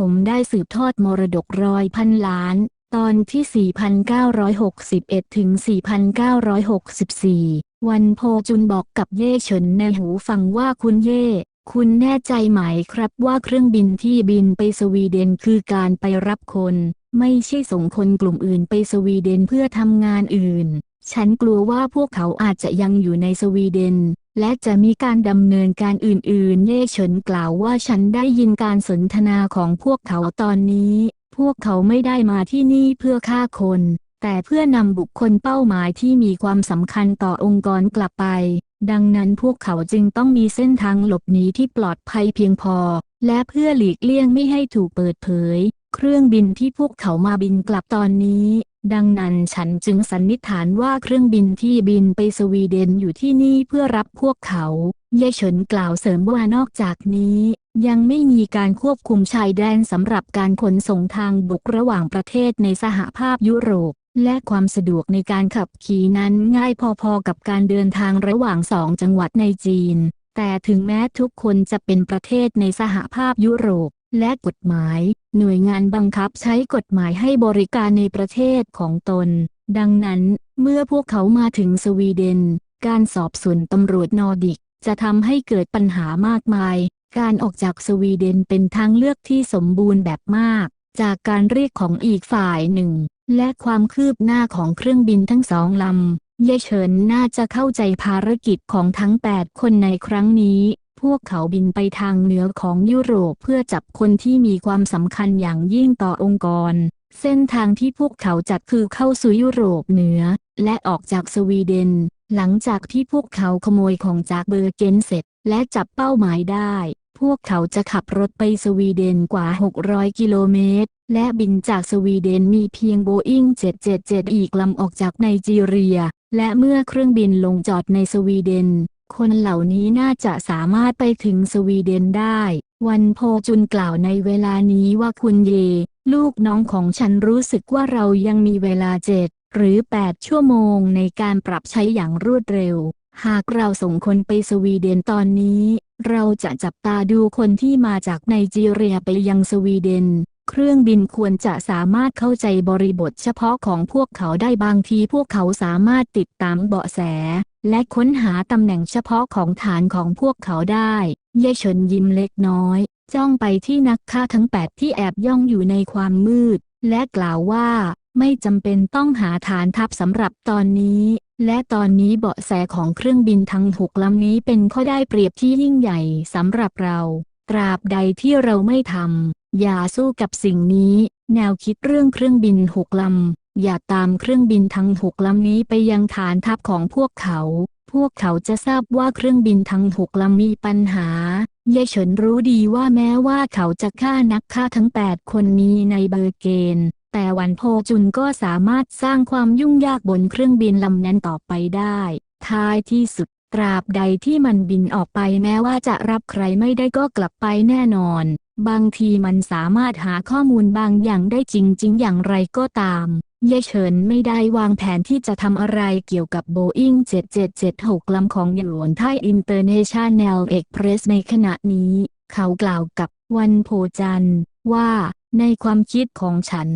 ผมได้สืบทอดมรดกร้อยพันล้าน ตอนที่ 4,961 ถึง 4,964 วันโพจุนบอกกับเย่เฉินในหูฟังว่าคุณเย่ คุณแน่ใจไหมครับว่าเครื่องบินที่บินไปสวีเดนคือการไปรับคน ไม่ใช่ส่งคนกลุ่มอื่นไปสวีเดนเพื่อทำงานอื่น ฉันกลัวว่าพวกเขาอาจจะยังอยู่ในสวีเดน และจะมีการดำเนินการอื่นๆ เย่เฉินกล่าวว่าฉันได้ยินการสนทนาของพวกเขาตอนนี้ พวกเขาไม่ได้มาที่นี่เพื่อฆ่าคน แต่เพื่อนำบุคคลเป้าหมายที่มีความสำคัญต่อองค์กรกลับไป ดังนั้นพวกเขาจึงต้องมีเส้นทางหลบหนีที่ปลอดภัยเพียงพอ และเพื่อหลีกเลี่ยงไม่ให้ถูกเปิดเผย เครื่องบินที่พวกเขามาบินกลับตอนนี้ ดังนั้นฉันจึงสันนิษฐานว่าเครื่องบินที่บินไปสวีเดนอยู่ที่นี่เพื่อรับพวกเขาเย่เฉินกล่าวเสริมว่านอกจากนี้ ยังไม่มีการควบคุมชายแดนสำหรับการขนส่งทางบกระหว่างประเทศในสหภาพยุโรป และความสะดวกในการขับขี่นั้นง่ายพอๆกับการเดินทางระหว่างสองจังหวัดในจีน แต่ถึงแม้ทุกคนจะเป็นประเทศในสหภาพยุโรป และกฎหมาย หน่วยงานบังคับใช้กฎหมายให้บริการในประเทศของตน ดังนั้น เมื่อพวกเขามาถึงสวีเดน การสอบสวนตำรวจนอร์ดิก จะทำให้เกิดปัญหามากมาย การออกจากสวีเดนเป็นทางเลือกที่สมบูรณ์แบบมาก จากการเรียกของอีกฝ่ายหนึ่ง และความคืบหน้าของเครื่องบินทั้งสองลำเย่เฉินน่าจะเข้าใจภารกิจของทั้ง 8 คนในครั้งนี้ พวกเขาบินไปทางเหนือของยุโรปเพื่อจับคนที่มีความสำคัญอย่างยิ่งต่อองค์กร เส้นทางที่พวกเขาจัดคือเข้าสู่ยุโรปเหนือ และออกจากสวีเดน หลังจากที่พวกเขาขโมยของจากเบอร์เกนเสร็จ และจับเป้าหมายได้ พวกเขาจะขับรถไปสวีเดนกว่า 600 กิโลเมตร และบินจากสวีเดนมีเพียงโบอิง777 อีกลำออกจากไนจีเรีย และเมื่อเครื่องบินลงจอดในสวีเดน คนเหล่านี้น่าจะสามารถไปถึงสวีเดนได้ วันโพจุนกล่าวในเวลานี้ว่าคุณเย ลูกน้องของฉันรู้สึกว่าเรายังมีเวลาเจ็ดหรือ 8 ชั่วโมงในการปรับใช้อย่างรวดเร็ว หากเราส่งคนไปสวีเดนตอนนี้ เราจะจับตาดูคนที่มาจากไนจีเรียไปยังสวีเดน เครื่องบินควรจะสามารถเข้าใจบริบทเฉพาะของพวกเขาได้บางทีพวกเขาสามารถติดตามเบาะแส และค้นหาตำแหน่งเฉพาะของฐานของพวกเขาได้ เย่เฉินยิ้มเล็กน้อย จ้องไปที่นักฆ่าทั้งแปดที่แอบย่องอยู่ในความมืด และกล่าวว่าไม่จำเป็นต้องหาฐานทัพสำหรับตอนนี้ และตอนนี้เบาะแสของเครื่องบินทั้งหกลำนี้เป็นข้อได้เปรียบที่ยิ่งใหญ่สำหรับเรา ตราบใดที่เราไม่ทำอย่าสู้กับสิ่งนี้ แนวคิดเรื่องเครื่องบินหกลำ อย่าตามเครื่องบินทั้งหกลำนี้ไปยังฐานทัพของพวกเขา พวกเขาจะทราบว่าเครื่องบินทั้งหกลำมีปัญหา เย่เฉินรู้ดีว่าแม้ว่าเขาจะฆ่านักฆ่าทั้ง 8 คนนี้ในเบอร์เกน แต่วันโพจุนก็สามารถสร้างความยุ่งยากบนเครื่องบินลำนั้นต่อไปได้ ท้ายที่สุด ตราบใดที่มันบินออกไปแม้ว่าจะรับใครไม่ได้ก็กลับไปแน่นอน บางทีมันสามารถหาข้อมูลบางอย่างได้จริง ๆ อย่างไรก็ตามเยเฉินไม่ได้วางแผนที่จะทำอะไรเกี่ยวกับโบอิง7776 ลำของหยวนไทยอินเตอร์เนชั่นแนลเอ็กเพรสในขณะนี้ เขากล่าวกับวันโพจันว่า ในความคิดของฉัน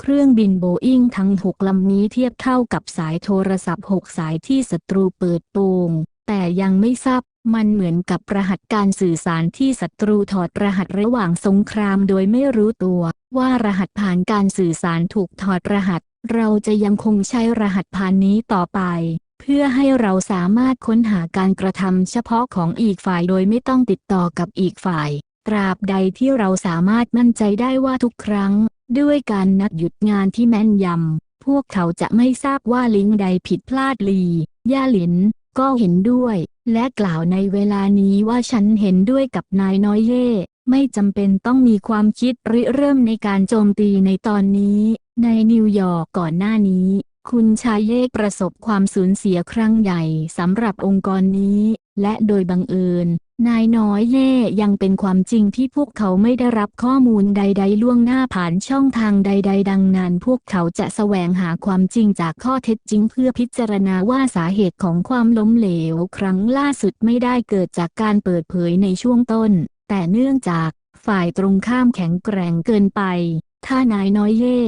เครื่องบินโบอิงทั้งหกลำนี้เทียบเท่ากับสายโทรศัพท์หกสายที่ศัตรูเปิดโปง แต่ยังไม่ทราบ มันเหมือนกับรหัสการสื่อสารที่ศัตรูถอดรหัสระหว่างสงครามโดยไม่รู้ตัว ว่ารหัสผ่านการสื่อสารถูกถอดรหัส เราจะยังคงใช้รหัสผ่านนี้ต่อไป เพื่อให้เราสามารถค้นหาการกระทำเฉพาะของอีกฝ่ายโดยไม่ต้องติดต่อกับอีกฝ่าย ตราบใดที่เราสามารถมั่นใจได้ว่าทุกครั้ง ด้วยการนัดหยุดงานที่แม่นยำพวกเขาจะไม่ทราบว่าลิงก์ใดผิดพลาดลี ย่าหลิน ก็เห็นด้วย และกล่าวในเวลานี้ว่าฉันเห็นด้วยกับนายน้อยเย่ไม่จำเป็นต้องมีความคิดริเริ่มในการโจมตีในตอนนี้ ในนิวยอร์กก่อนหน้านี้ คุณชายเย่ประสบความสูญเสียครั้งใหญ่สำหรับองค์กรนี้ และโดยบังเอิญ นายน้อยเย่ยังเป็นความจริงที่พวกเขาไม่ได้รับข้อมูลใด ๆ ล่วงหน้าผ่านช่องทางใด ๆ ดังนั้น พวกเขาจะแสวงหาความจริงจากข้อเท็จจริงเพื่อพิจารณาว่าสาเหตุของความล้มเหลว ครั้งล่าสุดไม่ได้เกิดจากการเปิดเผยในช่วงต้น แต่เนื่องจากฝ่ายตรงข้ามแข็งแกร่งเกินไป ถ้านายน้อยเย่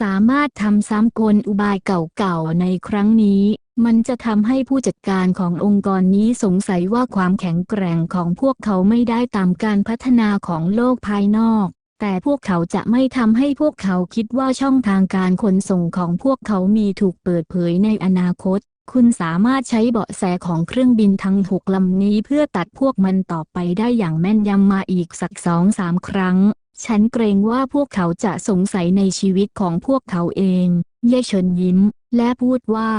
สามารถทำซ้ำกลอุบายเก่าๆในครั้งนี้ มันจะทำให้ผู้จัดการขององค์กรนี้สงสัยว่าความแข็งแกร่งของพวกเขาไม่ได้ตามการพัฒนาของโลกภายนอก แต่พวกเขาจะไม่ทำให้พวกเขาคิดว่าช่องทางการขนส่งของพวกเขามีถูกเปิดเผยในอนาคต คุณสามารถใช้เบาะแสของเครื่องบินทั้งหกลำนี้เพื่อตัดพวกมันต่อไปได้อย่างแม่นยำมาอีกสักสองสามครั้ง ฉันเกรงว่าพวกเขาจะสงสัยในชีวิตของพวกเขาเอง เย่เฉินยิ้ม และพูดว่า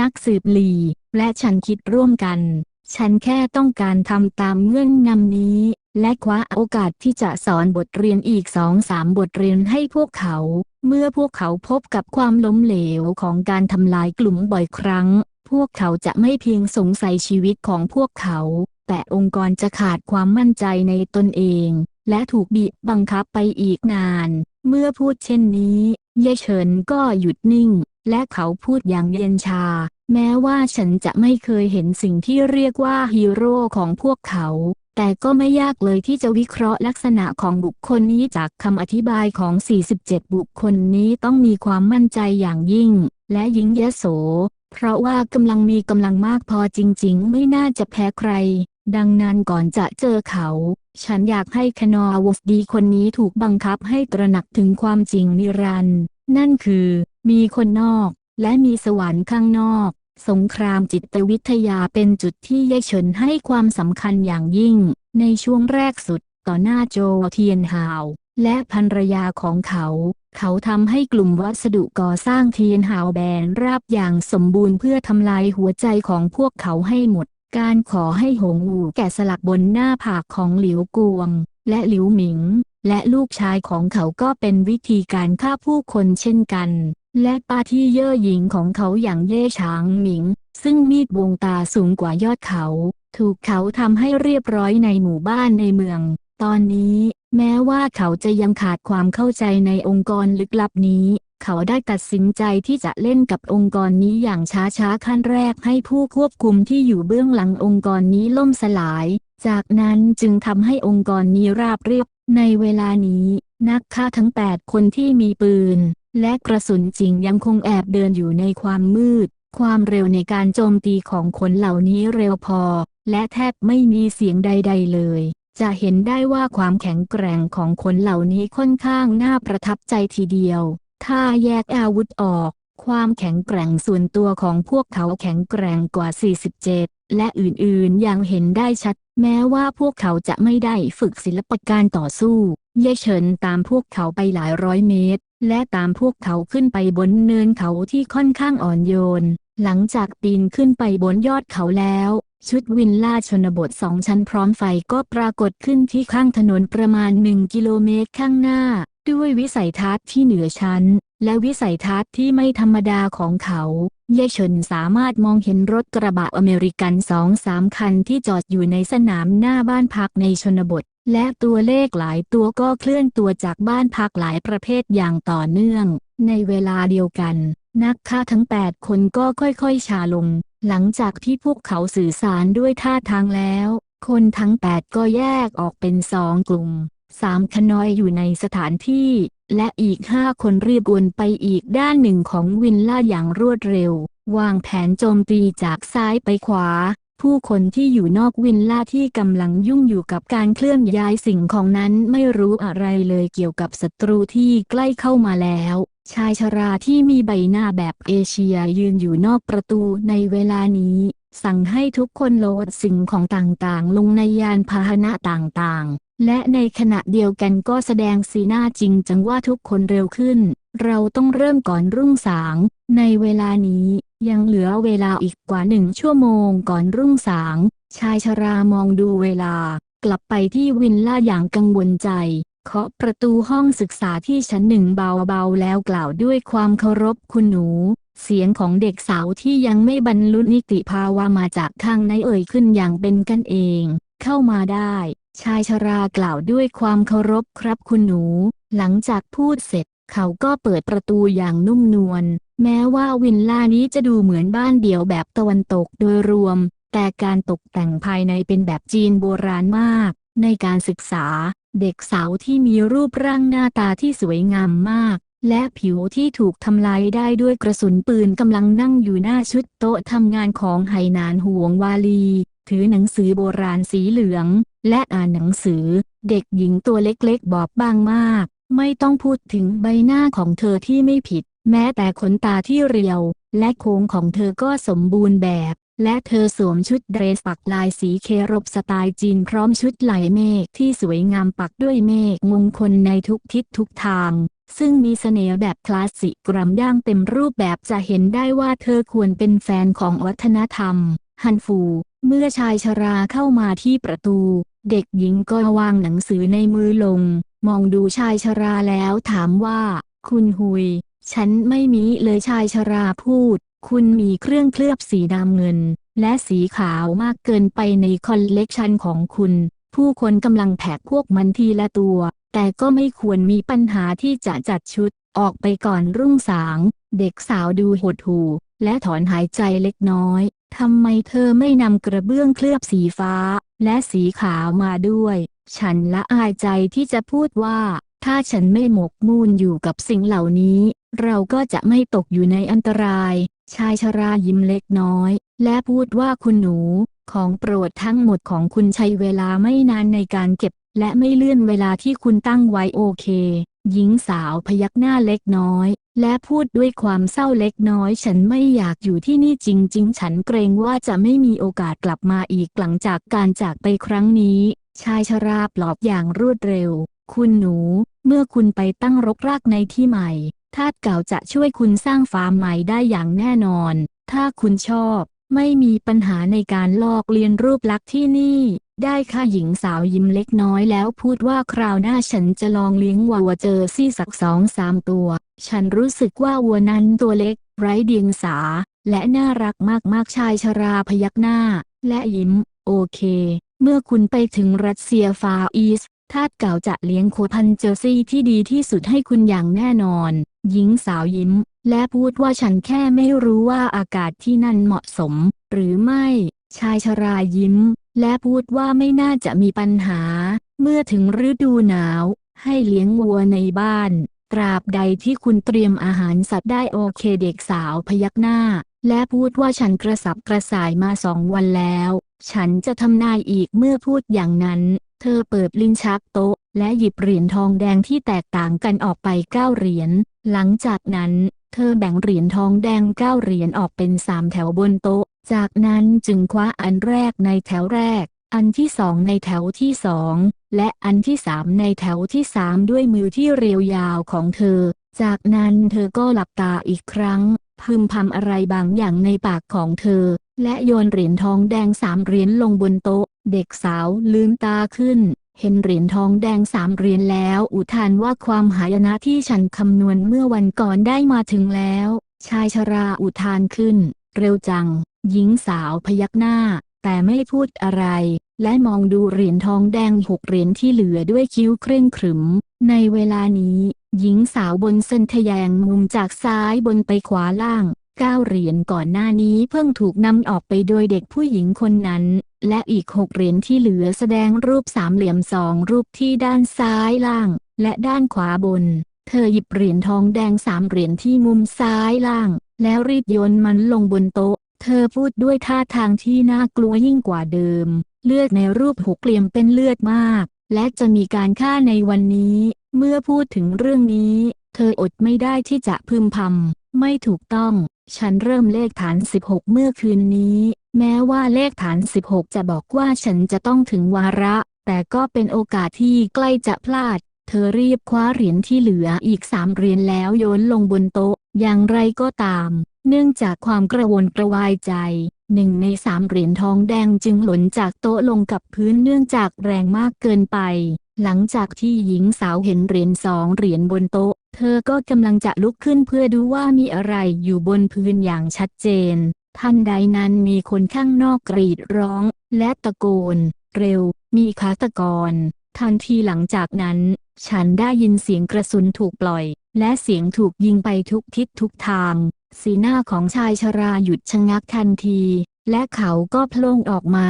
นักสืบหลี และฉันคิดร่วมกัน ฉันแค่ต้องการทำตามเงื่อนงำนี้ และคว้าโอกาสที่จะสอนบทเรียนอีกสองสามบทเรียนให้พวกเขา เมื่อพวกเขาพบกับความล้มเหลวของการทำลายกลุ่มบ่อยครั้ง พวกเขาจะไม่เพียงสงสัยชีวิตของพวกเขา แต่องค์กรจะขาดความมั่นใจในตนเอง และถูกบีบบังคับไปอีกนาน เมื่อพูดเช่นนี้ เย่เฉินก็หยุดนิ่ง และเขาพูดอย่างเย็นชา แม้ว่าฉันจะไม่เคยเห็นสิ่งที่เรียกว่าฮีโร่ของพวกเขา แต่ก็ไม่ยากเลยที่จะวิเคราะห์ลักษณะของบุคคลนี้จากคำอธิบายของ 47 บุคคลนี้ต้องมีความมั่นใจอย่างยิ่ง และยิงยโส เพราะว่ากำลังมีกำลังมากพอจริง ๆ ไม่น่าจะแพ้ใครดังนั้นก่อนจะเจอเขา ฉันอยากให้คนอวฟดีคนนี้ถูกบังคับให้ตระหนักถึงความจริงนิรันดร์นั่นคือ มีคนนอก และมีสวรรค์ข้างนอก สงครามจิตวิทยาเป็นจุดที่เย่เฉินให้ความสำคัญอย่างยิ่ง ในช่วงแรกสุดต่อหน้าโจเทียนฮาว และภรรยาของเขา เขาทำให้กลุ่มวัสดุก่อสร้างเทียนฮาวแบนราบอย่างสมบูรณ์เพื่อทำลายหัวใจของพวกเขาให้หมด การขอให้หงอูแกะสลักบนหน้าผากของหลิวกวง และหลิวหมิง และลูกชายของเขาก็เป็นวิธีการฆ่าผู้คนเช่นกัน และปาที่เย่อหญิงของเขาอย่างเย่ฉางหมิง ซึ่งมีดวงตาสูงกว่ายอดเขา ถูกเขาทำให้เรียบร้อยในหมู่บ้านในเมือง ตอนนี้ แม้ว่าเขาจะยังขาดความเข้าใจในองค์กรลึกลับนี้ เขาได้ตัดสินใจที่จะเล่นกับองค์กรนี้อย่างช้าๆขั้นแรกให้ผู้ควบคุมที่อยู่เบื้องหลังองค์กรนี้ล่มสลาย จากนั้นจึงทำให้องค์กรนี้ราบเรียบ ในเวลานี้ นักฆ่าทั้ง 8 คนที่มีปืน และกระสุนจริงยังคงแอบเดินอยู่ในความมืด ความเร็วในการโจมตีของคนเหล่านี้เร็วพอ และแทบไม่มีเสียงใด ๆ เลยจะเห็นได้ว่าความแข็งแกร่งของคนเหล่านี้ค่อนข้างน่าประทับใจทีเดียว ถ้าแยกอาวุธออก ความแข็งแกร่งส่วนตัวของพวกเขาแข็งแกร่งกว่า 47 และอื่นๆยังเห็นได้ชัด แม้ว่าพวกเขาจะไม่ได้ฝึกศิลปการต่อสู้ เย่เฉินตามพวกเขาไปหลายร้อยเมตร และตามพวกเขาขึ้นไปบนเนินเขาที่ค่อนข้างอ่อนโยน หลังจากปีนขึ้นไปบนยอดเขาแล้วชุดวินล่าชนบทสองชั้นพร้อมไฟก็ปรากฏขึ้นที่ข้างถนนประมาณ1กิโลเมตรข้างหน้า ด้วยวิสัยทัศน์ที่เหนือชั้น และวิสัยทัศน์ที่ไม่ธรรมดาของเขาเย่เฉินสามารถมองเห็นรถกระบะอเมริกันสองสามคันที่จอดอยู่ในสนามหน้าบ้านพักในชนบท และตัวเลขหลายตัวก็เคลื่อนตัวจากบ้านพักหลายประเภทอย่างต่อเนื่อง ในเวลาเดียวกัน นักฆ่าทั้ง 8 คนก็ค่อยๆชาลง หลังจากที่พวกเขาสื่อสารด้วยท่าทางแล้ว คนทั้ง 8 ก็แยกออกเป็นสองกลุ่ม สามขนอยอยู่ในสถานที่ และอีกห้าคนรีบวนไปอีกด้านหนึ่งของวินล่าอย่างรวดเร็ว วางแผนโจมตีจากซ้ายไปขวา ผู้คนที่อยู่นอกวินล่าที่กำลังยุ่งอยู่กับการเคลื่อนย้ายสิ่งของนั้นไม่รู้อะไรเลยเกี่ยวกับศัตรูที่ใกล้เข้ามาแล้วชายชราที่มีใบหน้าแบบเอเชียยืนอยู่นอกประตูในเวลานี้ สั่งให้ทุกคนโหลดสิ่งของต่างๆ ลงในยานพาหนะต่างๆ และในขณะเดียวกันก็แสดงสีหน้าจริงจังว่าทุกคนเร็วขึ้น เราต้องเริ่มก่อนรุ่งสาง ในเวลานี้ยังเหลือเวลาอีกกว่าหนึ่งชั่วโมงก่อนรุ่งสาง ชายชรามองดูเวลา กลับไปที่วินล่าอย่างกังวลใจ เคาะประตูห้องศึกษาที่ชั้นหนึ่งเบาๆแล้วกล่าวด้วยความเคารพคุณหนู เสียงของเด็กสาวที่ยังไม่บรรลุนิติภาวะมาจากข้างในเอ่ยขึ้นอย่างเป็นกันเอง เข้ามาได้ ชายชรากล่าวด้วยความเคารพครับคุณหนู หลังจากพูดเสร็จ เขาก็เปิดประตูอย่างนุ่มนวล แม้ว่าวินล่านี้จะดูเหมือนบ้านเดี่ยวแบบตะวันตกโดยรวม แต่การตกแต่งภายในเป็นแบบจีนโบราณมาก ในการศึกษา เด็กสาวที่มีรูปร่างหน้าตาที่สวยงามมาก และผิวที่ถูกทำลายได้ด้วยกระสุนปืนกำลังนั่งอยู่หน้าชุดโต๊ะทำงานของไหหนานห่วงวาลี ถือหนังสือโบราณสีเหลือง และอ่านหนังสือ เด็กหญิงตัวเล็กๆ บอบบางมาก ไม่ต้องพูดถึงใบหน้าของเธอที่ไม่ผิด แม้แต่ขนตาที่เรียว และโค้งของเธอก็สมบูรณ์แบบ และเธอสวมชุดเดรสปักลายสีเครบสไตล์จีนพร้อมชุดไหลเมฆที่สวยงามปักด้วยเมฆมงคลในทุกทิศทุกทางซึ่งมีเสน่ห์แบบคลาสสิกกรัมย่างเต็มรูปแบบจะเห็นได้ว่าเธอควรเป็นแฟนของวัฒนธรรม ฮันฟู เมื่อชายชราเข้ามาที่ประตู เด็กหญิงก็วางหนังสือในมือลง มองดูชายชราแล้วถามว่า คุณฮุย ฉันไม่มีเลยชายชราพูด คุณมีเครื่องเคลือบสีดำเงิน และสีขาวมากเกินไปในคอลเลกชันของคุณ ผู้คนกำลังแผกพวกมันทีละตัว แต่ก็ไม่ควรมีปัญหาที่จะจัดชุด ออกไปก่อนรุ่งสาง เด็กสาวดูหดหู่และถอนหายใจเล็กน้อย ทำไมเธอไม่นำกระเบื้องเคลือบสีฟ้า และสีขาวมาด้วย ฉันละอายใจที่จะพูดว่า ถ้าฉันไม่หมกมุ่นอยู่กับสิ่งเหล่านี้ เราก็จะไม่ตกอยู่ในอันตราย ชายชรายิ้มเล็กน้อย และพูดว่าคุณหนู ของโปรดทั้งหมดของคุณใช้เวลาไม่นานในการเก็บ และไม่เลื่อนเวลาที่คุณตั้งไว้โอเค หญิงสาวพยักหน้าเล็กน้อย และพูดด้วยความเศร้าเล็กน้อย ฉันไม่อยากอยู่ที่นี่จริง ๆ ฉันเกรงว่าจะไม่มีโอกาสกลับมาอีกหลังจากการจากไปครั้งนี้ ชายชราปลอบอย่างรวดเร็ว คุณหนู เมื่อคุณไปตั้งรกรากในที่ใหม่ ทาสเก่าจะช่วยคุณสร้างฟาร์มใหม่ได้อย่างแน่นอน ถ้าคุณชอบ ไม่มีปัญหาในการลอกเลียนรูปลักษณ์ที่นี่ ได้ค่ะหญิงสาวยิ้มเล็กน้อยแล้วพูดว่าคราวหน้าฉันจะลองเลี้ยงวัวเจอซี่สักสองสามตัว ฉันรู้สึกว่าวัวนั้นตัวเล็ก ไร้เดียงสา และน่ารักมากๆชายชราพยักหน้า และยิ้ม โอเค เมื่อคุณไปถึงรัสเซียฟาอีสทาสเก่าจะเลี้ยงโคพันเจอซี่ที่ดีที่สุดให้คุณอย่างแน่นอน หญิงสาวยิ้ม และพูดว่าฉันแค่ไม่รู้ว่าอากาศที่นั่นเหมาะสม หรือไม่ ชายชรายิ้ม และพูดว่าไม่น่าจะมีปัญหา เมื่อถึงฤดูหนาว ให้เลี้ยงวัวในบ้าน ตราบใดที่คุณเตรียมอาหารสัตว์ได้โอเคเด็กสาวพยักหน้า และพูดว่าฉันกระสับกระส่ายมาสองวันแล้ว ฉันจะทำนายอีกเมื่อพูดอย่างนั้น เธอเปิดลิ้นชักโต๊ะ และหยิบเหรียญทองแดงที่แตกต่างกันออกไปเก้าเหรียญ หลังจากนั้น เธอแบ่งเหรียญทองแดงเก้าเหรียญออกเป็นสามแถวบนโต๊ะ จากนั้นจึงคว้าอันแรกในแถวแรก อันที่สองในแถวที่สอง และอันที่สามในแถวที่สามด้วยมือที่เรียวยาวของเธอ จากนั้นเธอก็หลับตาอีกครั้ง พึมพำอะไรบางอย่างในปากของเธอ และโยนเหรียญทองแดงสามเหรียญลงบนโต๊ะ เด็กสาวลืมตาขึ้น เห็นเหรียญทองแดงสามเหรียญแล้ว อุทานว่าความหายนะที่ฉันคำนวณเมื่อวันก่อนได้มาถึงแล้ว ชายชราอุทานขึ้น เร็วจัง หญิงสาวพยักหน้า แต่ไม่พูดอะไร และมองดูเหรียญทองแดงหกเหรียญที่เหลือด้วยคิ้วเคร่งขรึม ในเวลานี้ หญิงสาวบนเส้นทะแยงมุมจากซ้ายบนไปขวาล่างเก้าเหรียญก่อนหน้านี้เพิ่งถูกนำออกไปโดยเด็กผู้หญิงคนนั้น และอีกหกเหรียญที่เหลือแสดงรูปสามเหลี่ยมสองรูปที่ด้านซ้ายล่าง และด้านขวาบน เธอหยิบเหรียญทองแดงสามเหรียญที่มุมซ้ายล่าง แล้วรีบโยนมันลงบนโต๊ะ เธอพูดด้วยท่าทางที่น่ากลัวยิ่งกว่าเดิม เลือดในรูปหกเหลี่ยมเป็นเลือดมาก และจะมีการฆ่าในวันนี้ เมื่อพูดถึงเรื่องนี้ เธออดไม่ได้ที่จะพึมพำไม่ถูกต้อง ฉันเริ่มเลขฐาน 16 เมื่อคืนนี้ แม้ว่าเลขฐาน 16 จะบอกว่าฉันจะต้องถึงวาระ แต่ก็เป็นโอกาสที่ใกล้จะพลาด เธอรีบคว้าเหรียญที่เหลืออีกสามเหรียญแล้วโยนลงบนโต๊ะ อย่างไรก็ตาม เนื่องจากความกระวนกระวายใจหนึ่งในสามเหรียญทองแดงจึงหล่นจากโต๊ะลงกับพื้นเนื่องจากแรงมากเกินไป หลังจากที่หญิงสาวเห็นเหรียญสองเหรียญบนโต๊ะ เธอก็กำลังจะลุกขึ้นเพื่อดูว่ามีอะไรอยู่บนพื้นอย่างชัดเจน ทันใดนั้นมีคนข้างนอกกรีดร้อง และตะโกน เร็ว มีฆาตกร ทันทีหลังจากนั้น ฉันได้ยินเสียงกระสุนถูกปล่อย และเสียงถูกยิงไปทุกทิศทุกทาง สีหน้าของชายชราหยุดชะงักทันที และเขาก็โพล่งออกมา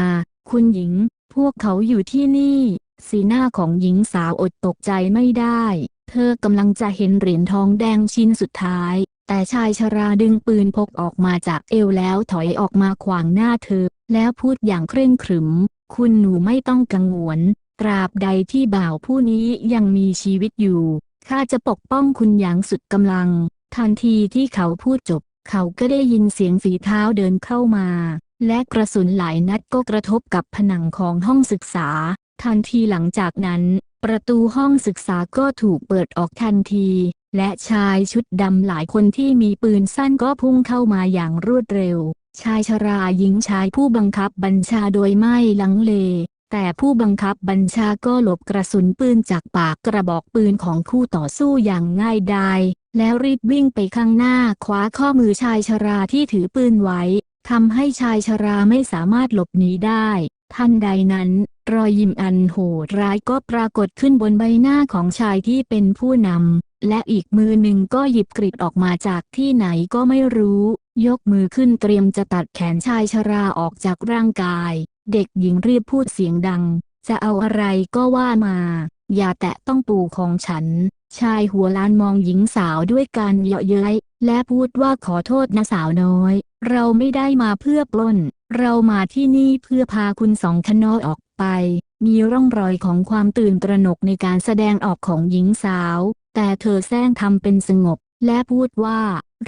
คุณหญิง พวกเขาอยู่ที่นี่ สีหน้าของหญิงสาวอดตกใจไม่ได้ เธอกำลังจะเห็นเหรียญทองแดงชิ้นสุดท้าย แต่ชายชราดึงปืนพกออกมาจากเอวแล้วถอยออกมาขวางหน้าเธอ แล้วพูดอย่างเคร่งขรึม คุณหนูไม่ต้องกังวล ตราบใดที่บ่าวผู้นี้ยังมีชีวิตอยู่ ข้าจะปกป้องคุณอย่างสุดกำลัง ทันทีที่เขาพูดจบ เขาก็ได้ยินเสียงฝีเท้าเดินเข้ามา และกระสุนหลายนัดก็กระทบกับผนังของห้องศึกษา ทันทีหลังจากนั้น ประตูห้องศึกษาก็ถูกเปิดออกทันที และชายชุดดำหลายคนที่มีปืนสั้นก็พุ่งเข้ามาอย่างรวดเร็ว ชายชรายิงชายผู้บังคับบัญชาโดยไม่ลังเล แต่ผู้บังคับบัญชาก็หลบกระสุนปืนจากปากกระบอกปืนของคู่ต่อสู้อย่างง่ายดายแล้วรีบวิ่งไปข้างหน้าคว้าข้อมือชายชราที่ถือปืนไว้ทำให้ชายชราไม่สามารถหลบหนีได้ ทันใดนั้น รอยยิ้มอันโหดร้ายก็ปรากฏขึ้นบนใบหน้าของชายที่เป็นผู้นำ และอีกมือหนึ่งก็หยิบกริดออกมาจากที่ไหนก็ไม่รู้ ยกมือขึ้นเตรียมจะตัดแขนชายชราออกจากร่างกาย เด็กหญิงรีบพูดเสียงดัง จะเอาอะไรก็ว่ามา อย่าแตะต้องปู่ของฉัน ชายหัวล้านมองหญิงสาวด้วยการเยาะเย้ยและพูดว่าขอโทษนะสาวน้อย เราไม่ได้มาเพื่อปล้น เรามาที่นี่เพื่อพาคุณสองคนนอยออกไป มีร่องรอยของความตื่นตระหนกในการแสดงออกของหญิงสาว แต่เธอแซงทำเป็นสงบ และพูดว่า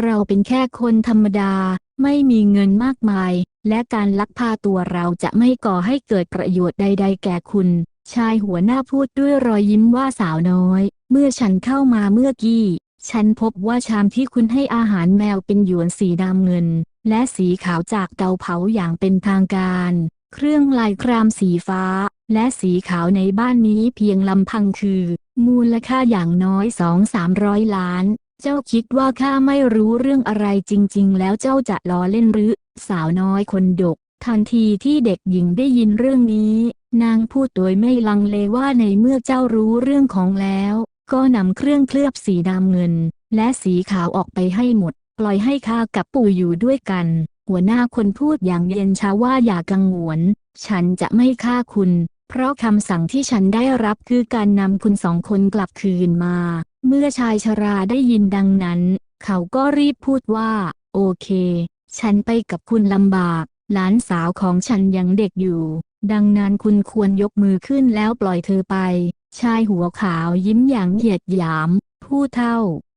เราเป็นแค่คนธรรมดา ไม่มีเงินมากมาย และการลักพาตัวเราจะไม่ก่อให้เกิดประโยชน์ใด ๆ แก่คุณ ชายหัวหน้าพูดด้วยรอยยิ้มว่าสาวน้อย เมื่อฉันเข้ามาเมื่อกี้ ฉันพบว่าชามที่คุณให้อาหารแมวเป็นหยวนสีดำเงิน และสีขาวจากเตาเผาอย่างเป็นทางการ เครื่องลายครามสีฟ้าและสีขาวในบ้านนี้เพียงลำพังคือ มูลค่าอย่างน้อยสองสามร้อยล้าน เจ้าคิดว่าข้าไม่รู้เรื่องอะไรจริง ๆ แล้วเจ้าจะล้อเล่นหรือ สาวน้อยคนดก ทันทีที่เด็กหญิงได้ยินเรื่องนี้ นางพูดโดยไม่ลังเลว่าในเมื่อเจ้ารู้เรื่องของแล้ว ก็นำเครื่องเคลือบสีดำเงิน และสีขาวออกไปให้หมด ปล่อยให้ข้ากับปู่อยู่ด้วยกัน หัวหน้าคนพูดอย่างเย็นชาว่าอย่ากังวล ฉันจะไม่ฆ่าคุณ เพราะคำสั่งที่ฉันได้รับคือการนำคุณสองคนกลับคืนมา เมื่อชายชราได้ยินดังนั้น เขาก็รีบพูดว่า โอเค ฉันไปกับคุณลำบาก หลานสาวของฉันยังเด็กอยู่ ดังนั้นคุณควรยกมือขึ้นแล้วปล่อยเธอไป ชายหัวขาวยิ้มอย่างเหยียดหยาม ผู้เท่า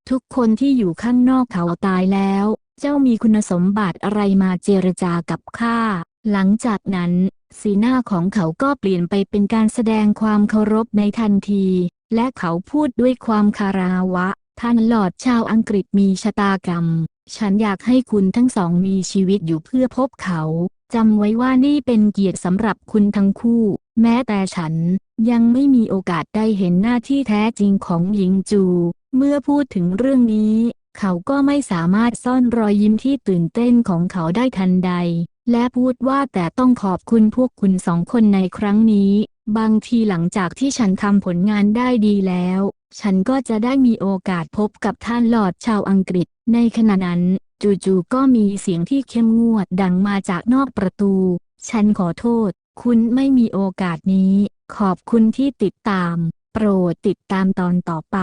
ทุกคนที่อยู่ข้างนอกเขาตายแล้ว เจ้ามีคุณสมบัติอะไรมาเจรจากับข้า หลังจากนั้น สีหน้าของเขาก็เปลี่ยนไปเป็นการแสดงความเคารพในทันที และเขาพูดด้วยความคาราวะ ท่านหลอดชาวอังกฤษมีชะตากรรม ฉันอยากให้คุณทั้งสองมีชีวิตอยู่เพื่อพบเขา จำไว้ว่านี่เป็นเกียรติสำหรับคุณทั้งคู่ แม้แต่ฉันยังไม่มีโอกาสได้เห็นหน้าที่แท้จริงของหญิงจู เมื่อพูดถึงเรื่องนี้ เขาก็ไม่สามารถซ่อนรอยยิ้มที่ตื่นเต้นของเขาได้ทันใด และพูดว่าแต่ต้องขอบคุณพวกคุณสองคนในครั้งนี้ บางทีหลังจากที่ฉันทำผลงานได้ดีแล้ว ฉันก็จะได้มีโอกาสพบกับท่านหลอดชาวอังกฤษ ในขณะนั้น จู่ๆก็มีเสียงที่เข้มงวดดังมาจากนอกประตู ฉันขอโทษ คุณไม่มีโอกาสนี้ ขอบคุณที่ติดตาม โปรดติดตามตอนต่อไป